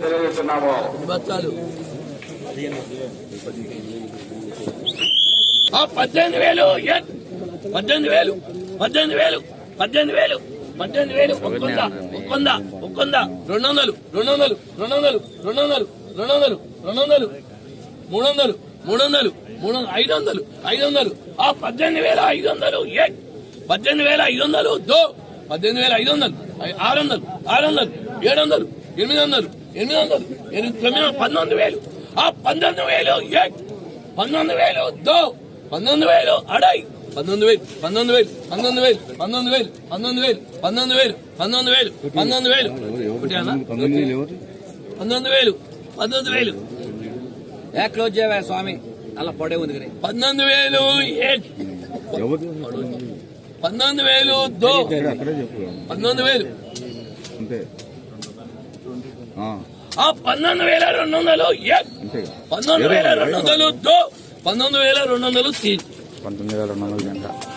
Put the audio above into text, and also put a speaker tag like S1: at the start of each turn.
S1: తెలియజేస్తున్నాము.
S2: పద్దెనిమిది వేలు పద్దెనిమిది వేలు పద్దెనిమిది వేలు పద్దెనిమిది వేలు పద్దెనిమిది వేలు ఒక్కొంద ఒక్కొంద ఒక్కొంద రెండు వందలు రెండు వందలు రెండు వందలు రెండు వందలు రెండు వందలు రెండు వందలు మూడు వందలు మూడు వందలు మూడు వందలు ఐదు వందలు ఐదు వందలు. ఆ పద్దెనిమిది వేల ఐదు వందలు ఏ? పద్దెనిమిది వేల ఐదు వందలు దో. పద్దెనిమిది వేల ఐదు వందలు ఆరు వందలు ఆరు వందలు ఏడు వందలు ఎనిమిది వందలు ఎనిమిది వందలు ఎనిమిది తొమ్మిది పంతొమ్మిది వేలు. ఆ పంతొమ్మిది వేలు ఏ పంతొమ్మిది వేలు దో పంతొమ్మిది వేలు అడాయి. పంతొమ్మిది వేలు పంతొమ్మిది వేలు పంతొమ్మిది వేలు పంతొమ్మిది వేలు పంతొమ్మిది వేలు పంతొమ్మిది వేలు పంతొమ్మిది వేలు పంతొమ్మిది వేలు? పంతొమ్మిది వేలు పంతొమ్మిది వేలు
S3: ఏ క్లోజ్ చేయవా స్వామి. అలా పొడే ఉంది కానీ.
S2: పంతొమ్మిది వేలు ఏ పంతొమ్మిది వేలు దో. పంతొమ్మిది వేలు.
S4: అంతే. ఆ,
S2: పంతొమ్మిది వేల రెండు వందలు పంతొమ్మిది వేల రెండు వందలు పంతొమ్మిది వేల రెండు వందలు
S4: పంతొమ్మిది వేల రెండు వందల